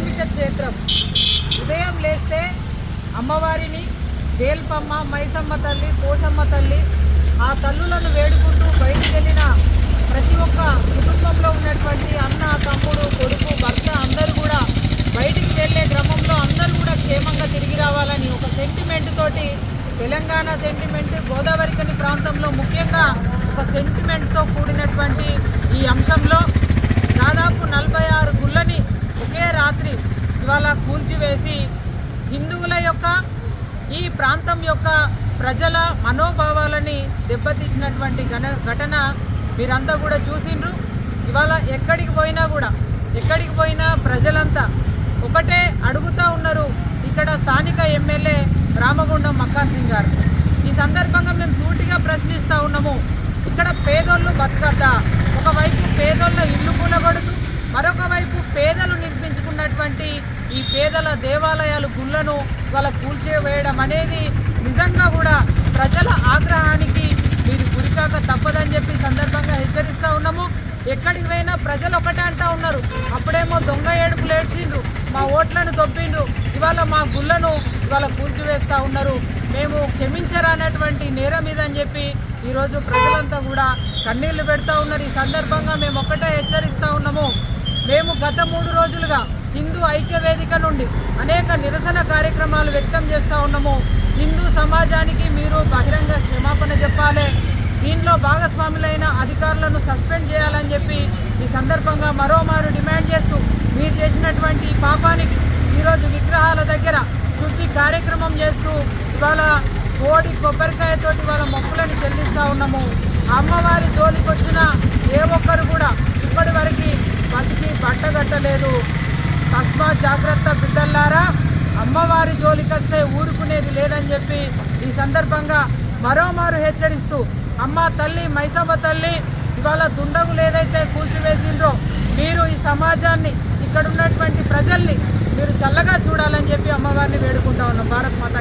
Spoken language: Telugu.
ధార్మిక క్షేత్రం. ఉదయం లేస్తే అమ్మవారిని వేల్పమ్మ మైసమ్మ తల్లి పోషమ్మ తల్లి ఆ తల్లులను వేడుకుంటూ బయటికి వెళ్ళిన ప్రతి ఒక్క కుటుంబంలో ఉన్నటువంటి అన్న తమ్ముడు కొడుకు భర్త అందరూ కూడా బయటికి వెళ్ళే క్రమంలో అందరూ కూడా క్షేమంగా తిరిగి రావాలని ఒక సెంటిమెంట్ తోటి తెలంగాణ సెంటిమెంట్ గోదావరికని ప్రాంతంలో ముఖ్యంగా ఒక సెంటిమెంట్తో కూడినటువంటి ఈ అంశంలో దాదాపు నలభై ఆరు గుళ్ళని ఇవాళ కూల్చివేసి హిందువుల యొక్క ఈ ప్రాంతం యొక్క ప్రజల మనోభావాలని దెబ్బతీసినటువంటి ఘన ఘటన మీరంతా కూడా చూసిండ్రు. ఇవాళ ఎక్కడికి పోయినా కూడా ఎక్కడికి పోయినా ప్రజలంతా ఒకటే అడుగుతూ ఉన్నారు ఇక్కడ స్థానిక ఎమ్మెల్యే రామగుండం మక్కార్ సింగ్ గారు. ఈ సందర్భంగా మేము సూటిగా ప్రశ్నిస్తూ ఉన్నాము ఇక్కడ పేదోళ్ళు బతకద్దా? ఒకవైపు పేదోళ్ళ ఇల్లు కూలగొడుతూ మరొక వైపు పేదలు నిర్మించుకున్నటువంటి ఈ పేదల దేవాలయాలు గుళ్ళను వాళ్ళ కూల్చేవేయడం అనేది నిజంగా కూడా ప్రజల ఆగ్రహానికి మీరు గురికాక తప్పదని చెప్పి సందర్భంగా హెచ్చరిస్తూ ఉన్నాము. ఎక్కడికి పోయినా ప్రజలు ఒకటే అంటా ఉన్నారు. అప్పుడేమో దొంగ ఏడుపులు ఏడ్చిండ్రు మా ఓట్లను దొబ్బిండ్రు ఇవాళ మా గుళ్ళను ఇవాళ కూల్చివేస్తూ ఉన్నారు. మేము క్షమించరానటువంటి నేరం ఇదని చెప్పి ఈరోజు ప్రజలంతా కూడా కన్నీళ్ళు పెడతా ఉన్నారు. ఈ సందర్భంగా మేము ఒకటే హెచ్చరిస్తూ ఉన్నాము. మేము గత మూడు రోజులుగా హిందూ ఐక్య వేదిక నుండి అనేక నిరసన కార్యక్రమాలు వ్యక్తం చేస్తూ ఉన్నాము. హిందూ సమాజానికి మీరు బహిరంగ క్షమాపణ చెప్పాలి. దీనిలో భాగస్వాములైన అధికారులను సస్పెండ్ చేయాలని చెప్పి ఈ సందర్భంగా మరోమారు డిమాండ్ చేస్తూ మీరు చేసినటువంటి పాపానికి ఈరోజు విగ్రహాల దగ్గర శుద్ధి కార్యక్రమం చేస్తూ ఇవాళ కోడి కొబ్బరికాయతోటి వాళ్ళ మొక్కులను చెల్లిస్తూ ఉన్నాము. అమ్మవారి జోలికి వచ్చిన ఏ ఒక్కరు కూడా ఇప్పటి వరకు బతికి బట్టగట్టలేదు. తస్మా జాగ్రత్త బిడ్డల్లారా అమ్మవారి జోలికి వస్తే ఊరుకునేది లేదని చెప్పి ఈ సందర్భంగా మరోమారు హెచ్చరిస్తూ అమ్మ తల్లి మైసమ్మ తల్లి ఇవాళ దుండగులు ఏదైతే కూల్చివేసిండ్రో మీరు ఈ సమాజాన్ని ఇక్కడ ఉన్నటువంటి ప్రజల్ని మీరు చల్లగా చూడాలని చెప్పి అమ్మవారిని వేడుకుంటా ఉన్నాం. భారత్ మాత